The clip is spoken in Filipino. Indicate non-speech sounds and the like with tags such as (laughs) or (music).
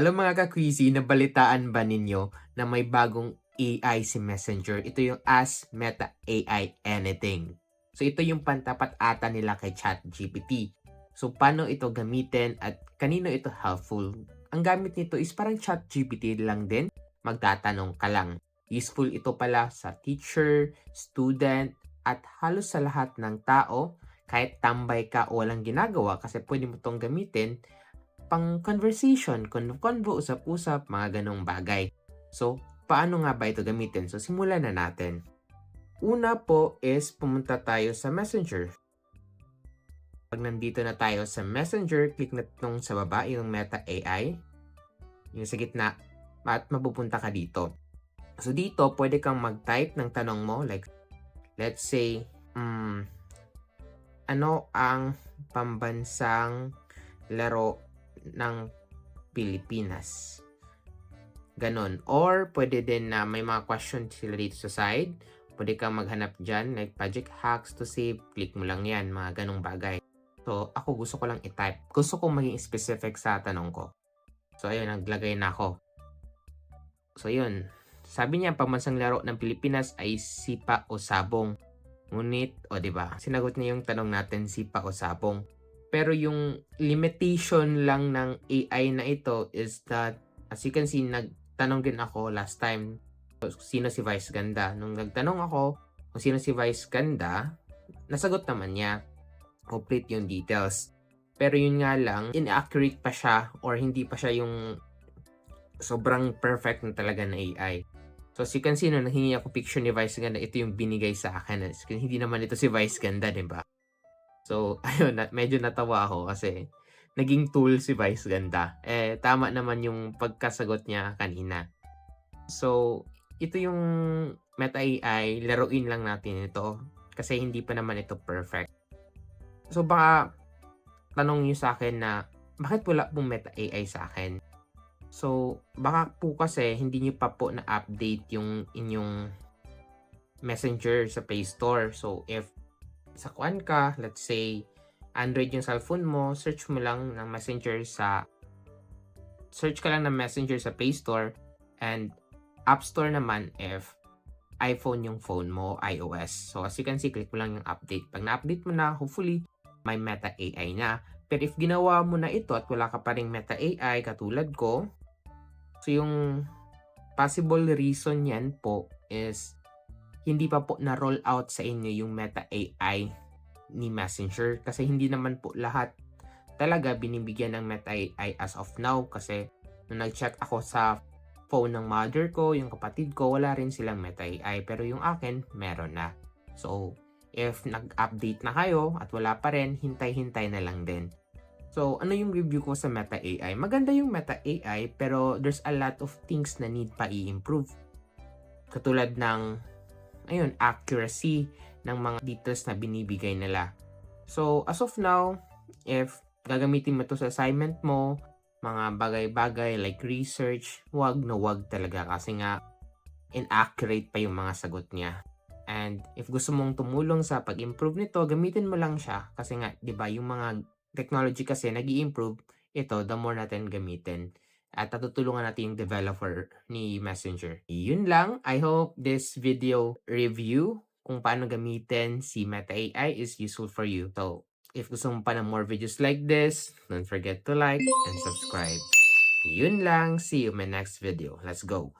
Alam mga ka-quizy, nabalitaan ba ninyo na may bagong AI si Messenger? Ito yung Ask Meta AI Anything. So ito yung pantapat ata nila kay ChatGPT. So paano ito gamitin at kanino ito helpful? Ang gamit nito is parang ChatGPT lang din. Magtatanong ka lang. Useful ito pala sa teacher, student, at halos sa lahat ng tao. Kahit tambay ka o walang ginagawa kasi pwede mo itong gamitin pang conversation, convo, usap-usap, mga ganong bagay. So, paano nga ba ito gamitin? So, simulan na natin. Una po is pumunta tayo sa Messenger. Pag nandito na tayo sa Messenger, click na itong sa baba, yung Meta AI. Yung sa gitna, at mapupunta ka dito. So, dito, pwede kang mag-type ng tanong mo. Like, let's say, um, ano ang pambansang laro ng Pilipinas. Ganon. Or, pwede din na may mga question sila dito sa side. Pwede kang maghanap dyan, like project hacks to save. Click mo lang yan, mga ganong bagay. So, ako gusto ko lang i-type. Gusto ko maging specific sa tanong ko. So, ayun, naglagay na ako. So, yun. Sabi niya, pamansang laro ng Pilipinas ay sipa o sabong. Ngunit, o ba diba, sinagot niya yung tanong natin, sipa o sabong. Pero yung limitation lang ng AI na ito is that, as you can see, nagtanong din ako last time, sino si Vice Ganda. Nung nagtanong ako kung sino si Vice Ganda, nasagot naman niya. Complete yung details. Pero yun nga lang, inaccurate pa siya or hindi pa siya yung sobrang perfect na talaga na AI. So, as you can see, nung nahingi ako picture ni Vice Ganda, ito yung binigay sa akin. Hindi naman ito si Vice Ganda, di ba? So, (laughs) ayun, na, medyo natawa ako kasi naging tool si Vice Ganda. Eh, tama naman yung pagkasagot niya kanina. So, ito yung Meta AI, laruin lang natin ito kasi hindi pa naman ito perfect. So, baka tanong niyo sa akin na bakit wala pong Meta AI sa akin? So, baka po kasi hindi niyo pa po na-update yung inyong messenger sa Play Store. So, if sa kuan ka, let's say, Android yung cellphone mo, search mo lang ng messenger sa search ka lang ng messenger sa Play Store and App Store naman if iPhone yung phone mo, iOS. So as you can see, click mo lang yung update. Pag na-update mo na, hopefully, may Meta AI na. Pero if ginawa mo na ito at wala ka pa rin Meta AI katulad ko, so yung possible reason yan po is hindi pa po na roll out sa inyo yung Meta AI ni Messenger kasi hindi naman po lahat talaga binibigyan ng Meta AI as of now kasi nung nag-check ako sa phone ng mother ko, yung kapatid ko, wala rin silang Meta AI pero yung akin, meron na. So, if nag-update na kayo at wala pa rin, hintay-hintay na lang din. So, ano yung review ko sa Meta AI? Maganda yung Meta AI pero there's a lot of things na need pa i-improve. Katulad ng ayun, accuracy ng mga details na binibigay nila. So, as of now, if gagamitin mo to sa assignment mo, mga bagay-bagay like research, wag na wag talaga kasi nga inaccurate pa yung mga sagot niya. And if gusto mong tumulong sa pag-improve nito, gamitin mo lang siya kasi nga, 'di ba, yung mga technology kasi nag improve ito the more natin gamitin at natutulungan natin yung developer ni Messenger. Yun lang. I hope this video review kung paano gamitin si Meta AI is useful for you. So, if gusto mo pa ng more videos like this, don't forget to like and subscribe. Yun lang. See you in my next video. Let's go.